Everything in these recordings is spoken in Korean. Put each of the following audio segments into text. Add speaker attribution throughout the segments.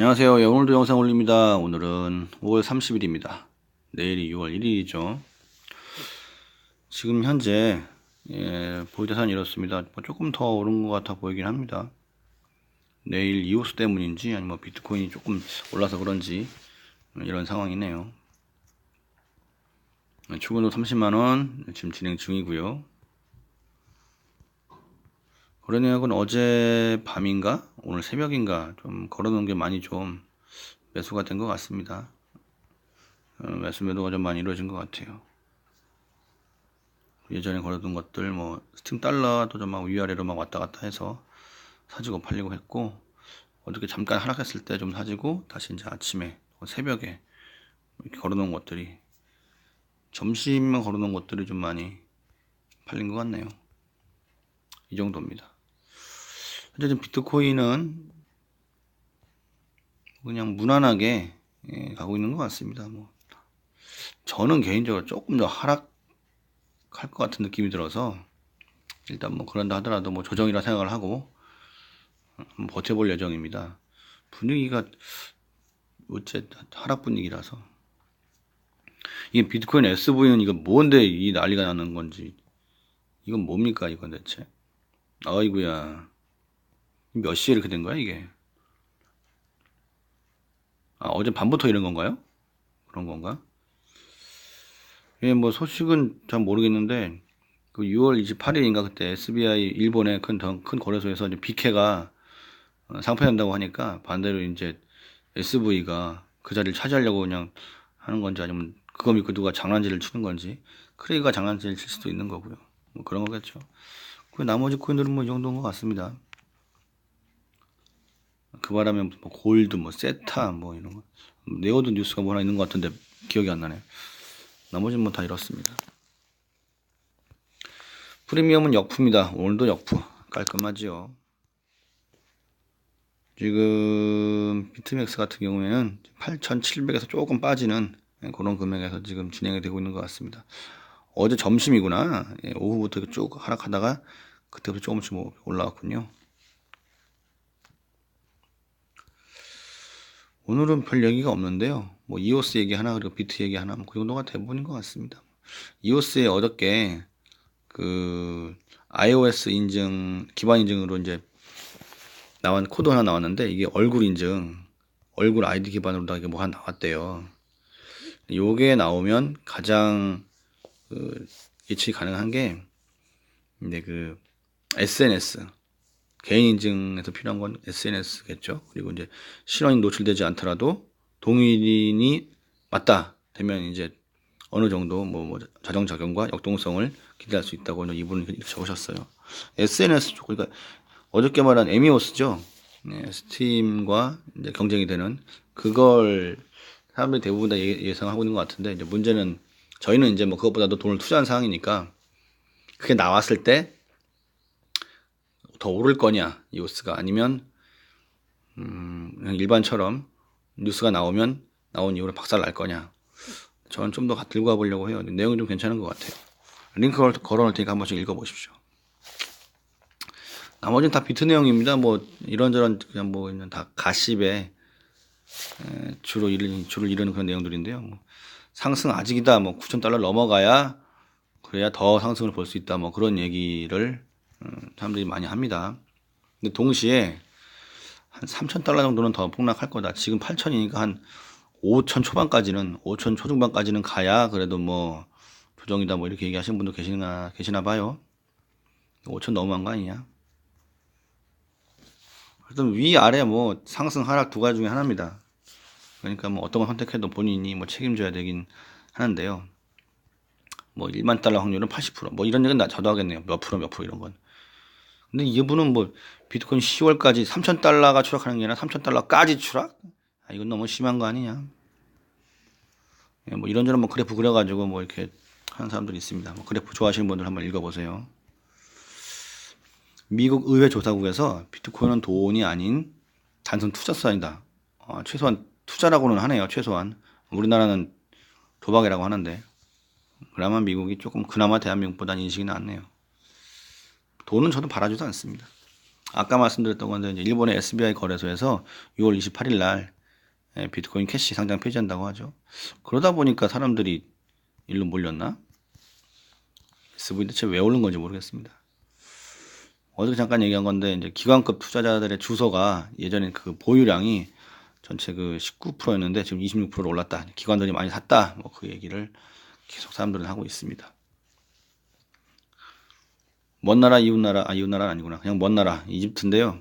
Speaker 1: 안녕하세요. 예, 오늘도 영상 올립니다. 오늘은 5월 30일입니다. 내일이 6월 1일이죠. 지금 현재 예, 보유자산이 이렇습니다. 뭐 조금 더 오른 것 같아 보이긴 합니다. 내일 이오스 때문인지 아니면 뭐 비트코인이 조금 올라서 그런지 이런 상황이네요. 추근도 30만원 지금 진행 중이고요. 거래내역은 어제 밤인가 오늘 새벽인가 좀 걸어놓은 게 많이 좀 매수가 된 것 같습니다. 어, 매수 매도가 좀 많이 이루어진 것 같아요. 예전에 걸어둔 것들 뭐 스팅 달러도 좀 막 위아래로 막 왔다 갔다 해서 사지고 팔리고 했고 어저께 잠깐 하락했을 때 좀 사지고 다시 이제 아침에 새벽에 이렇게 걸어놓은 것들이 점심만 걸어놓은 것들이 좀 많이 팔린 것 같네요. 이 정도입니다. 지금 비트코인은 그냥 무난하게 예, 가고 있는 것 같습니다. 뭐 저는 개인적으로 조금 더 하락할 것 같은 느낌이 들어서 일단 뭐 그런다 하더라도 뭐 조정이라 생각을 하고 한번 버텨볼 예정입니다. 분위기가 어째 하락 분위기라서 이게 비트코인 SV는 이거 뭔데 이 난리가 나는 건지 이건 뭡니까 이건 대체 아이구야 몇 시에 이렇게 된 거야 이게 아 어제 밤부터 이런 건가요? 그런 건가? 예, 뭐 소식은 잘 모르겠는데 그 6월 28일인가 그때 SBI 일본의 큰, 큰 거래소에서 이제 BK가 어, 상패한다고 하니까 반대로 이제 SV가 그 자리를 차지하려고 그냥 하는 건지 아니면 그거 믿고 누가 장난질을 치는 건지 크레이가 장난질을 칠 수도 있는 거고요. 뭐 그런 거겠죠. 그 나머지 코인들은 뭐 이 정도인 것 같습니다. 그 바람에 뭐 골드, 뭐 세타, 뭐 이런 거 네오드 뉴스가 뭐 하나 있는 것 같은데 기억이 안 나네. 나머지는 뭐 다 이렇습니다. 프리미엄은 역푸입니다. 오늘도 역푸 깔끔하지요. 지금 비트맥스 같은 경우에는 8,700에서 조금 빠지는 그런 금액에서 지금 진행이 되고 있는 것 같습니다. 어제 점심이구나. 예, 오후부터 쭉 하락하다가 그때부터 조금씩 뭐 올라왔군요. 오늘은 별 얘기가 없는데요. 뭐 이오스 얘기 하나 그리고 비트 얘기 하나 뭐그 정도가 대부분인 것 같습니다. 이오스에 어저께 그 iOS 인증 기반 인증으로 이제 나온 코드 하나 나왔는데 이게 얼굴 인증 얼굴 아이디 기반으로 다 이게 뭐 하나 나왔대요. 요게 나오면 가장 그 예측이 가능한 게 이제 그 SNS 개인 인증에서 필요한 건 SNS겠죠. 그리고 이제 실원이 노출되지 않더라도 동일인이 맞다 되면 이제 어느 정도 뭐, 뭐 자정 작용과 역동성을 기대할 수 있다고 이분은 이렇게 적으셨어요. SNS 쪽 그러니까 어저께 말한 에미오스죠. 네, 스팀과 이제 경쟁이 되는 그걸 사람들이 대부분 다 예상하고 있는 것 같은데 이제 문제는 저희는 이제 뭐 그것보다도 돈을 투자한 상황이니까 그게 나왔을 때 더 오를 거냐 이오스가? 아니면 음, 그냥 일반처럼 뉴스가 나오면 나온 이후로 박살 날 거냐? 저는 좀 더 들고 가보려고 해요. 내용이 좀 괜찮은 것 같아요. 링크를 걸어놓을 테니까 한 번씩 읽어보십시오. 나머지는 다 비트 내용입니다. 뭐 이런저런 그냥 뭐 있는 다 가십에 주로 이르는 주를 이루는 그런 내용들인데요. 뭐 상승 아직이다. 뭐 9천 달러 넘어가야 그래야 더 상승을 볼 수 있다. 뭐 그런 얘기를 음, 사람들이 많이 합니다. 근데 동시에 한 3천 달러 정도는 더 폭락할 거다. 지금 8천이니까 한 5천 초반까지는 5천 초중반까지는 가야 그래도 뭐 조정이다 뭐 이렇게 얘기하시는 분도 계시나 계시나 봐요. 5천 넘어간 거 아니냐? 하여튼 위 아래 뭐 상승 하락 두 가지 중에 하나입니다. 그러니까 뭐 어떤 걸 선택해도 본인이 뭐 책임져야 되긴 하는데요. 뭐 1만 달러 확률은 80%뭐 이런 얘기는 나 저도 하겠네요. 몇 프로 몇 프로 이런 건. 근데 이분은 뭐 비트코인 10월까지 3천 달러가 추락하는 게 아니라 3천 달러까지 추락? 아, 이건 너무 심한 거 아니냐? 예, 뭐 이런저런 뭐 그래프 그려가지고 뭐 이렇게 하는 사람들이 있습니다. 뭐 그래프 좋아하시는 분들 한번 읽어보세요. 미국 의회 조사국에서 비트코인은 돈이 아닌 단순 투자 수단이다. 어, 최소한 투자라고는 하네요. 최소한 우리나라는 도박이라고 하는데 그나마 미국이 조금 그나마 대한민국보다 인식이 낫네요. 돈은 저도 바라지도 않습니다. 아까 말씀드렸던 건데 이제 일본의 SBI 거래소에서 6월 28일 날 예, 비트코인 캐시 상장 폐지한다고 하죠. 그러다 보니까 사람들이 일로 몰렸나? SV 대체 왜 오른 건지 모르겠습니다. 어제 잠깐 얘기한 건데 이제 기관급 투자자들의 주소가 예전에 그 보유량이 전체 그 19%였는데 지금 26%로 올랐다. 기관들이 많이 샀다. 뭐 그 얘기를 계속 사람들은 하고 있습니다. 먼 나라 이웃 나라 아 이웃 나라는 아니구나. 그냥 먼 나라 이집트인데요.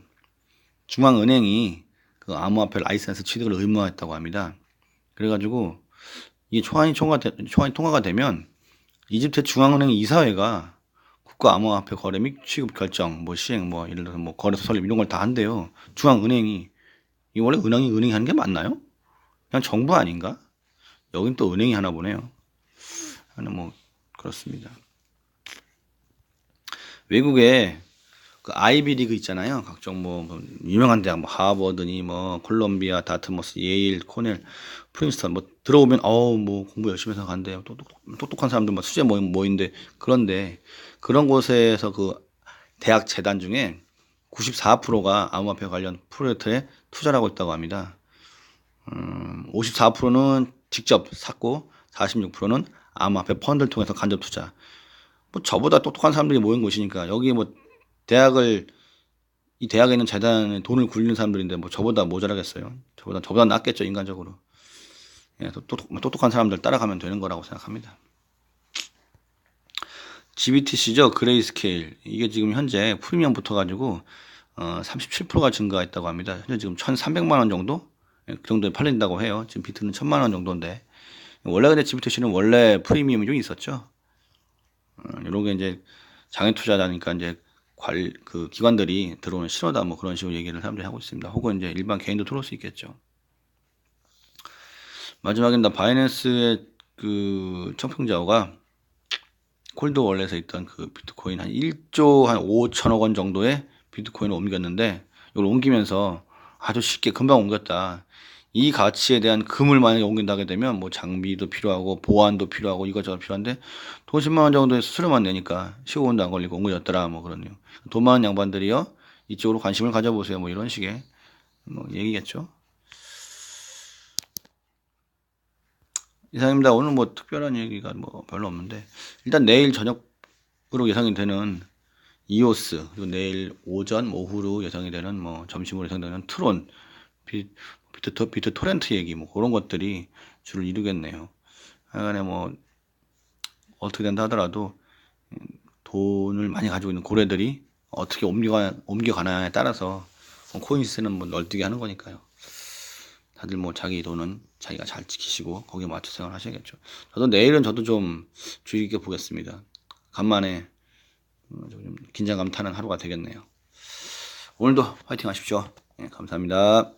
Speaker 1: 중앙은행이 그 암호화폐 라이센스 취득을 의무화했다고 합니다. 그래가지고 이게 초안이 통과 초안이 통과가 되면 이집트 중앙은행 이사회가 국가 암호화폐 거래 및 취급 결정, 뭐 시행, 뭐 예를 들어서 뭐 거래소 설립 이런 걸 다 한대요. 중앙은행이 이 원래 은행이 은행이 하는 게 맞나요? 그냥 정부 아닌가? 여긴 또 은행이 하나 보네요. 하는 뭐 그렇습니다. 외국에 그 아이비 리그 있잖아요. 각종 뭐, 뭐 유명한 대학 뭐 하버드니 뭐 콜롬비아, 다트머스, 예일, 코넬, 프린스턴 뭐 들어오면 어우 뭐 공부 열심히 해서 간대요. 똑똑, 똑똑 한 사람들 막 수제 모임 모인데 그런데 그런 곳에서 그 대학 재단 중에 94%가 암호화폐 관련 프로젝트에 투자를 하고 있다고 합니다. 음, 54%는 직접 샀고 46%는 암호화폐 펀드를 통해서 간접 투자. 뭐 저보다 똑똑한 사람들이 모인 곳이니까 여기 뭐 대학을 이 대학에 있는 재단에 돈을 굴리는 사람들인데 뭐 저보다 모자라겠어요. 저보다 저보다 낫겠죠 인간적으로. 예, 똑똑, 뭐 똑똑한 사람들 따라가면 되는 거라고 생각합니다. GBTC죠 그레이스케일 이게 지금 현재 프리미엄 붙어가지고 어, 37%가 증가했다고 합니다. 현재 지금 1,300만 원 정도 예, 그 정도에 팔린다고 해요. 지금 비트는 1,000만 원 정도인데 원래 근데 GBTC는 원래 프리미엄이 좀 있었죠. 어, 이런 게 이제 장애 투자자니까 이제 관, 그 기관들이 들어오는 신호다 뭐 그런 식으로 얘기를 사람들이 하고 있습니다. 혹은 이제 일반 개인도 들어올 수 있겠죠. 마지막엔 나 바이낸스의 그 청평자오가 콜드 월렛에 있던 그 비트코인 한 1조 한 5천억 원 정도의 비트코인을 옮겼는데 이걸 옮기면서 아주 쉽게 금방 옮겼다. 이 가치에 대한 금을 만약에 옮긴다게 되면 뭐 장비도 필요하고 보안도 필요하고 이것저것 필요한데 돈 10만 원 정도의 수수료만 내니까 15분도 안 걸리고 옮겨졌더라 뭐 그러네요. 돈 많은 양반들이요 이쪽으로 관심을 가져보세요 뭐 이런 식의 뭐 얘기겠죠. 이상입니다. 오늘 뭐 특별한 얘기가 뭐 별로 없는데 일단 내일 저녁으로 예상이 되는 이오스 그리고 내일 오전 오후로 예상이 되는 뭐 점심으로 예상되는 트론 비, 비트, 비트 토렌트 얘기 뭐 그런 것들이 주를 이루겠네요. 하여간에 뭐 어떻게 된다 하더라도 돈을 많이 가지고 있는 고래들이 어떻게 옮겨가, 옮겨가냐에 따라서 뭐 코인 시세는 뭐 널뛰게 하는 거니까요. 다들 뭐 자기 돈은 자기가 잘 지키시고 거기에 맞춰 생활 하셔야겠죠. 저도 내일은 저도 좀 주의 깊게 보겠습니다. 간만에 어, 좀 긴장감 타는 하루가 되겠네요. 오늘도 화이팅 하십시오. 네, 감사합니다.